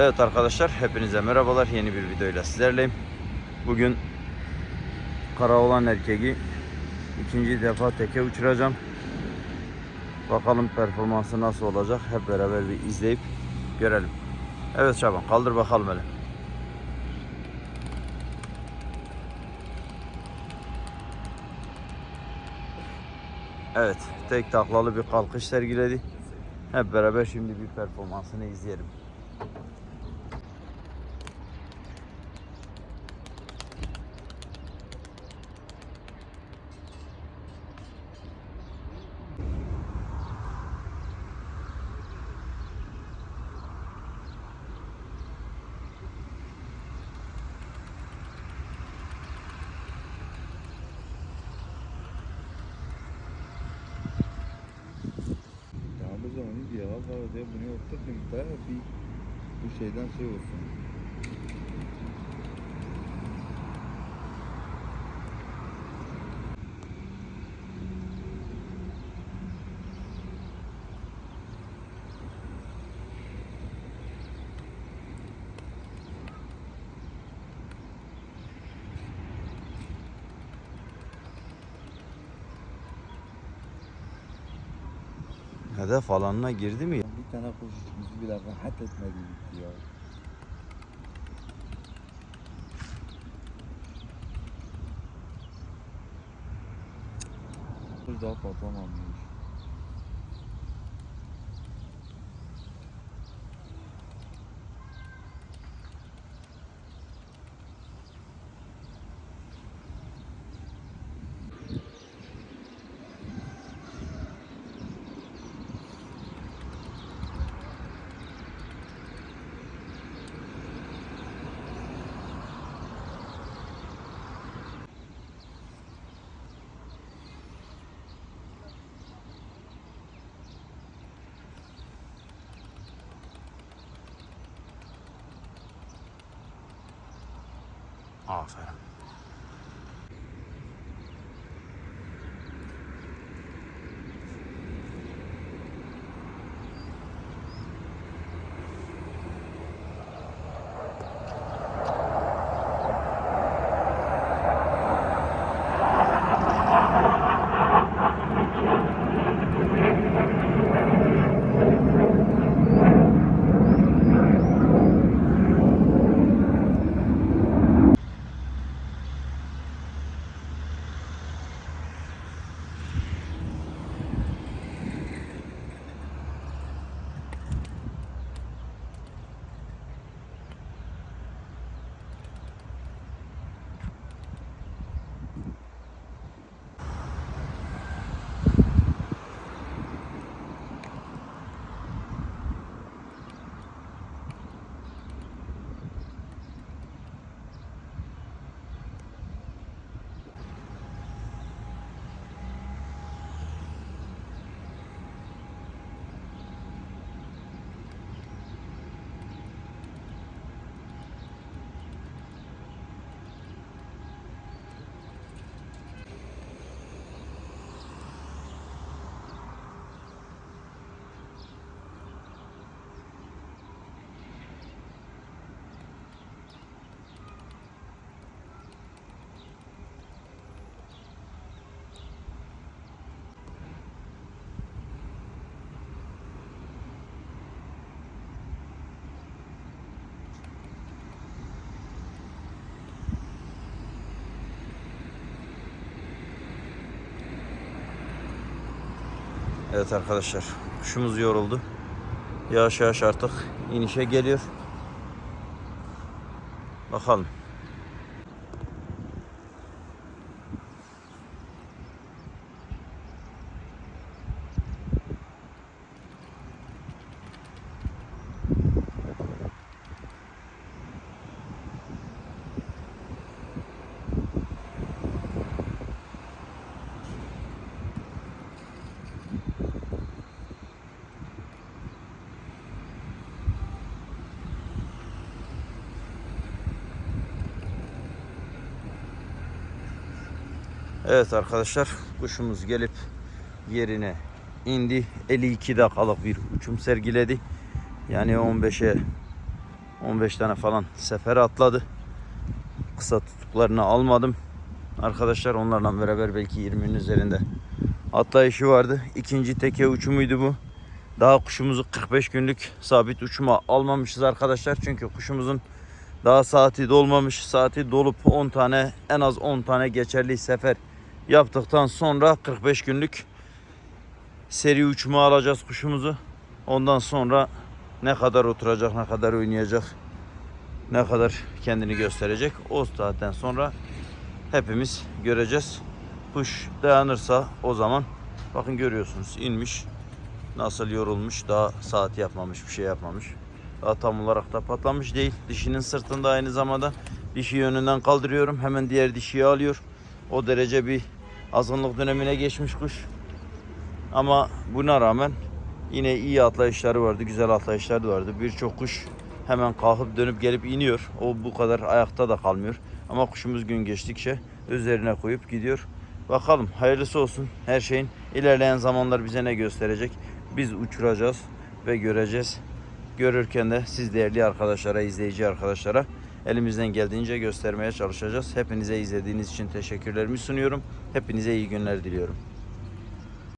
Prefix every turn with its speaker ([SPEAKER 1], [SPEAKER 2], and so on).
[SPEAKER 1] Evet arkadaşlar hepinize merhabalar. Yeni bir videoyla sizlerleyim. Bugün karaoğlan erkeği ikinci defa teke uçuracağım. Bakalım performansı nasıl olacak. Hep beraber bir izleyip görelim. Evet Şaban kaldır bakalım hele. Evet tek taklalı bir kalkış sergiledi. Hep beraber şimdi bir performansını izleyelim.
[SPEAKER 2] Tamam o zaman iyi ya. Valla de bunu oturdum da bir bu şeyden şey olsun.
[SPEAKER 1] Hedef alanına girdi mi?
[SPEAKER 2] Bir tane kuş bizi bile rahat etmedi gitti ya. Kuş daha patlamamış.
[SPEAKER 1] off. Evet arkadaşlar kuşumuz yoruldu. Yavaş yavaş artık inişe geliyor. Bakalım. Evet arkadaşlar kuşumuz gelip yerine indi. 52 dakikalık bir uçum sergiledi. Yani 15'e 15 tane falan sefere atladı. Kısa tutuklarını almadım. Arkadaşlar onlarla beraber belki 20'nin üzerinde atlayışı vardı. İkinci teke uçumuydu bu. Daha kuşumuzu 45 günlük sabit uçuma almamışız arkadaşlar. Çünkü kuşumuzun daha saati dolmamış. Saati dolup 10 tane en az 10 tane geçerli sefer yaptıktan sonra 45 günlük seri uçuma alacağız kuşumuzu. Ondan sonra ne kadar oturacak, ne kadar oynayacak, ne kadar kendini gösterecek. O saatten sonra hepimiz göreceğiz. Kuş dayanırsa o zaman bakın görüyorsunuz inmiş. Nasıl yorulmuş, daha saat yapmamış, bir şey yapmamış. Daha tam olarak da patlamış değil. Dişinin sırtında aynı zamanda dişi yönünden kaldırıyorum. Hemen diğer dişiyi alıyor. O derece bir azınlık dönemine geçmiş kuş. Ama buna rağmen yine iyi atlayışları vardı, güzel atlayışları vardı. Birçok kuş hemen kalkıp dönüp gelip iniyor. O bu kadar ayakta da kalmıyor. Ama kuşumuz gün geçtikçe üzerine koyup gidiyor. Bakalım hayırlısı olsun. Her şeyin ilerleyen zamanlar bize ne gösterecek? Biz uçuracağız ve göreceğiz. Görürken de siz değerli arkadaşlara, izleyici arkadaşlara elimizden geldiğince göstermeye çalışacağız. Hepinize izlediğiniz için teşekkürlerimi sunuyorum. Hepinize iyi günler diliyorum.